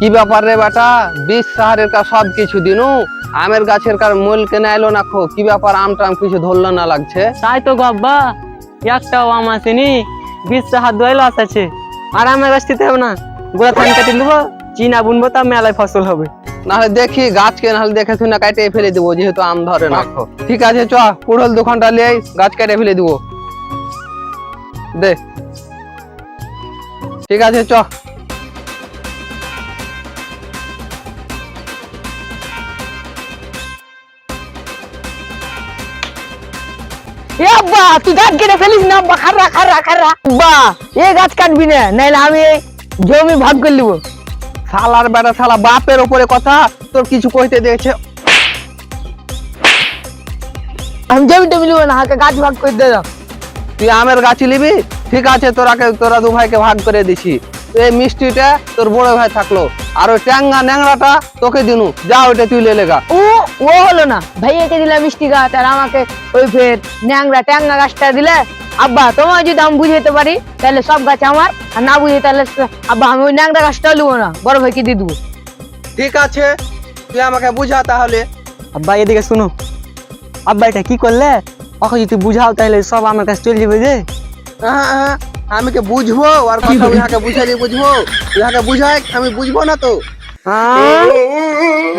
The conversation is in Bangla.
কি ব্যাপার রে বেটা? বিষ সাহারের কাজ সব কিছু দিনু। আমের গাছের কার মূল কেনে এলো না খো? কি ব্যাপার আম টাম কিছু ধরলো না লাগছে? তাই তো গব্বা একটাও আম আসেনি। বিশ হাত দোয়াই লস আছে। আর আমার গাছ দিতে হবে না। গোড়া ধান কাটি নেব চিনা বুনবো তা মেলায় ফসল হবে। নাহলে দেখি গাছকে নাহলে দেখে শুনে কাটে ফেলে দিব যেহেতু আম ধরে না ঠিক আছে চ কুড়ল দোকানটা লিয়ে গাছ কেটে ফেলে দিব। দে। ঠিক আছে চ। আব্বা তুই গাছ কেটে ফেলিস না আব্বা খারা খারা খারা আব্বা এ গাছ কাটবি না নাইলে আমি জমি ভাগ করে নিবো। শালার বেটা শালা বাপের ওপরে কথা তোর কিছু কইতে দিয়েছে আমি জমি টমি নিবো না হাতে গাছ ভাগ করে দাও তুই আমের গাছ নিবি? ঠিক আছে তোরাকে তোরা দু ভাইকে ভাগ করে দিছি। এই মিষ্টিটা তোর বড় ভাই থাকল। আর ওই ট্যাঙ্গা ন্যাংরাটা তোকে দিনু। যা ওইটা তুই লে লেগা ও ও হলো না। ভাইয়াকে দিলাম মিষ্টি গাছ আর আমাকে ওই ফের ন্যাংরা ট্যাংরা গাছটা দিলে আব্বা তোমার যদি আমি বুঝাইতে পারি তাহলে সব গাছ আমার। আর না বুঝে তাহলে আব্বা আমি ওই ন্যাংরা গাছটা নেব না। বড় ভাইকে দিয়ে দেবো। ঠিক আছে তুই আমাকে বুঝা তাহলে। আব্বা এদিকে শুনো। আব্বা এটা কি করলে? ওকে যদি বুঝাও তাহলে সব আমার কাছে চলে যাবে যে। হ্যাঁ, হ্যাঁ, আমি কে বুঝব আর কথা ইহাকে বুঝাইলে বুঝব ইহাকে বুঝাই আমি বুঝব না তো হ্যাঁ হ্যাঁ